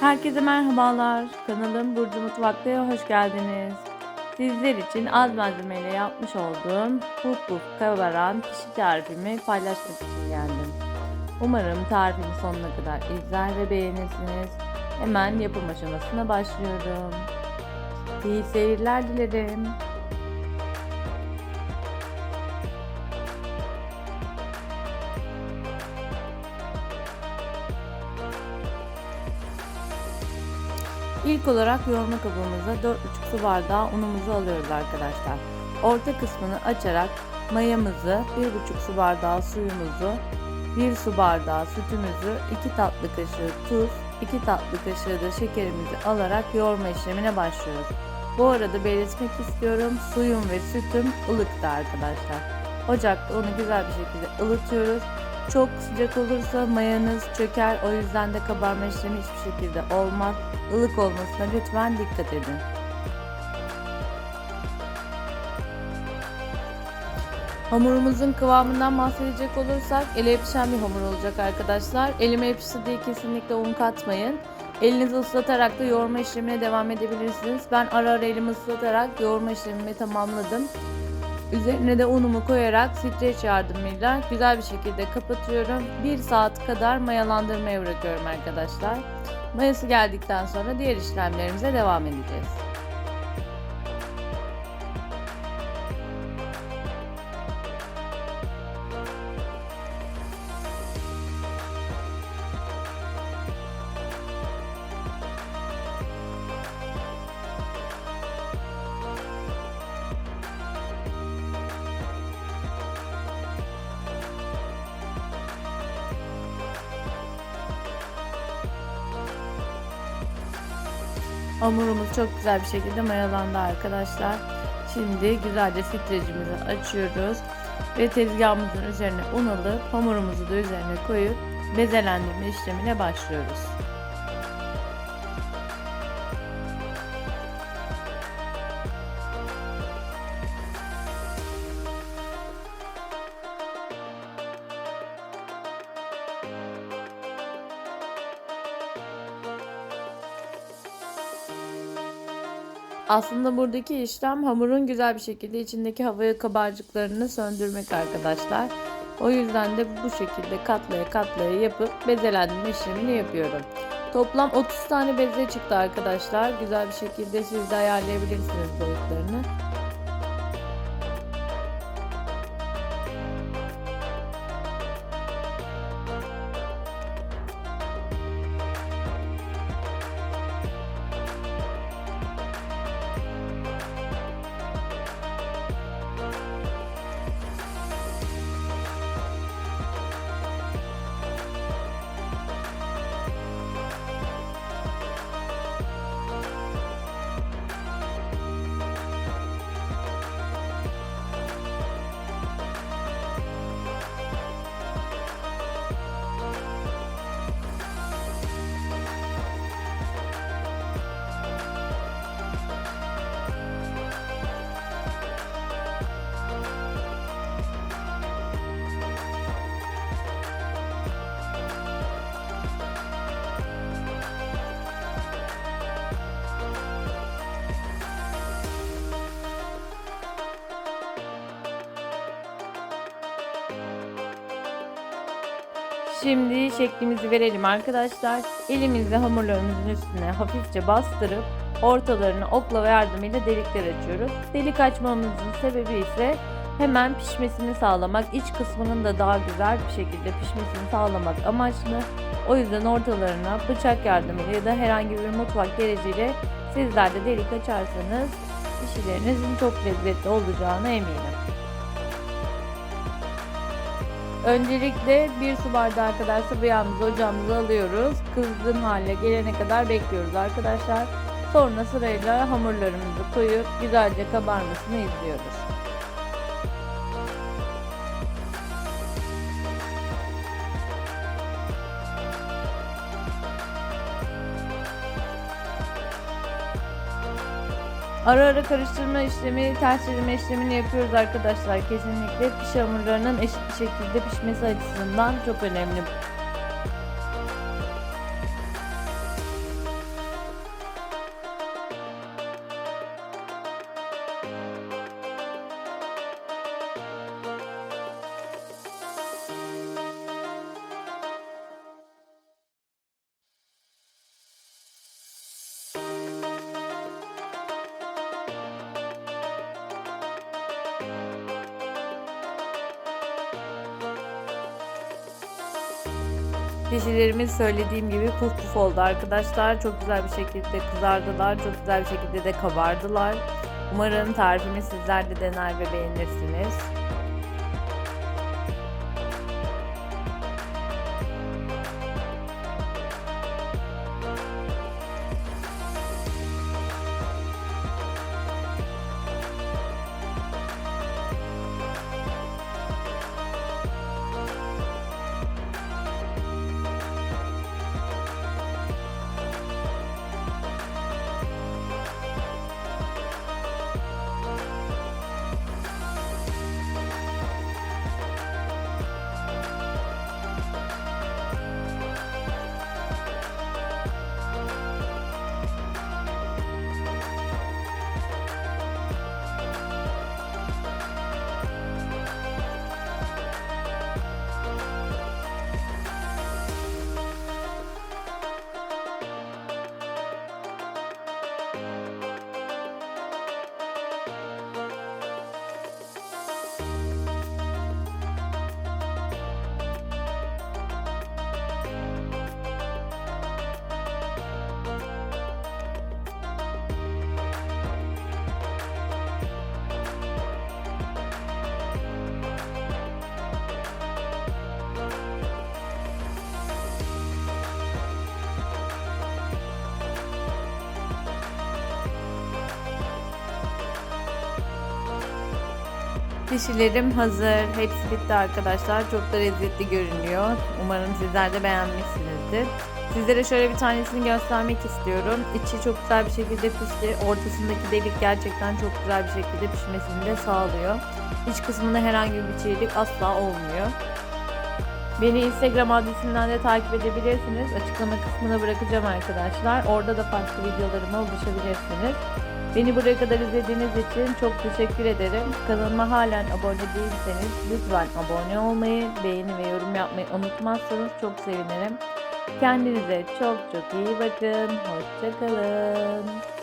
Herkese merhabalar. Kanalım Burcu Mutfak'ta hoş geldiniz. Sizler için az malzemeyle yapmış olduğum puf puf kabaran pişi tarifimi paylaşmak için geldim. Umarım tarifimi sonuna kadar izler ve beğenirsiniz. Hemen yapım aşamasına başlıyorum. İyi seyirler dilerim. İlk olarak yoğurma kabımıza 4,5 su bardağı unumuzu alıyoruz arkadaşlar. Orta kısmını açarak mayamızı, 1,5 su bardağı suyumuzu, 1 su bardağı sütümüzü, 2 tatlı kaşığı tuz, 2 tatlı kaşığı da şekerimizi alarak yoğurma işlemine başlıyoruz. Bu arada belirtmek istiyorum suyum ve sütüm ılıktı arkadaşlar. Ocakta onu güzel bir şekilde ılıtıyoruz. Çok sıcak olursa mayanız çöker o yüzden de kabarma işlemi hiçbir şekilde olmaz. Ilık olmasına lütfen dikkat edin. Hamurumuzun kıvamından bahsedecek olursak ele yapışan bir hamur olacak arkadaşlar. Elime yapıştı diye kesinlikle un katmayın. Elinizi ıslatarak da yoğurma işlemine devam edebilirsiniz. Ben ara ara elimi ıslatarak yoğurma işlemimi tamamladım. Üzerine de unumu koyarak streç yardımıyla güzel bir şekilde kapatıyorum. 1 saat kadar mayalandırmaya bırakıyorum arkadaşlar. Mayası geldikten sonra diğer işlemlerimize devam edeceğiz. Hamurumuz çok güzel bir şekilde mayalandı arkadaşlar. Şimdi güzelce filtrecimizi açıyoruz ve tezgahımızın üzerine un alıp hamurumuzu da üzerine koyup bezelendirme işlemine başlıyoruz. Aslında buradaki işlem hamurun güzel bir şekilde içindeki havaya kabarcıklarını söndürmek arkadaşlar. O yüzden de bu şekilde katlaya katlaya yapıp bezelendirme işlemini yapıyorum. Toplam 30 tane beze çıktı arkadaşlar. Güzel bir şekilde siz de ayarlayabilirsiniz boyutlarını. Şimdi şeklimizi verelim arkadaşlar. Elimizle hamurlarımızın üstüne hafifçe bastırıp ortalarını oklava yardımıyla delikler açıyoruz. Delik açmamızın sebebi ise hemen pişmesini sağlamak, iç kısmının da daha güzel bir şekilde pişmesini sağlamak amaçlı. O yüzden ortalarına bıçak yardımıyla ya da herhangi bir mutfak gereciyle sizler de delik açarsanız pişilerinizin çok lezzetli olacağına eminim. Öncelikle bir su bardağı kadar sıvı yağımızı ocağımıza alıyoruz. Kızgın hale gelene kadar bekliyoruz arkadaşlar. Sonra sırayla hamurlarımızı koyup güzelce kabarmasını izliyoruz. Ara ara karıştırma işlemi, ters çevirme işlemini yapıyoruz arkadaşlar. Kesinlikle piş hamurlarının eşit bir şekilde pişmesi açısından çok önemli. Pişilerimiz söylediğim gibi puf puf oldu arkadaşlar. Çok güzel bir şekilde kızardılar. Çok güzel bir şekilde de kabardılar. Umarım tarifimi sizler de dener ve beğenirsiniz. Pişilerim hazır. Hepsi bitti arkadaşlar. Çok da lezzetli görünüyor. Umarım sizler de beğenmişsinizdir. Sizlere şöyle bir tanesini göstermek istiyorum. İçi çok güzel bir şekilde pişti. Ortasındaki delik gerçekten çok güzel bir şekilde pişmesini de sağlıyor. İç kısmında herhangi bir çiğlik asla olmuyor. Beni Instagram adresimden de takip edebilirsiniz. Açıklama kısmına bırakacağım arkadaşlar. Orada da farklı videolarıma ulaşabilirsiniz. Beni buraya kadar izlediğiniz için çok teşekkür ederim. Kanalıma halen abone değilseniz lütfen abone olmayı, beğeni ve yorum yapmayı unutmazsanız çok sevinirim. Kendinize çok çok iyi bakın. Hoşçakalın.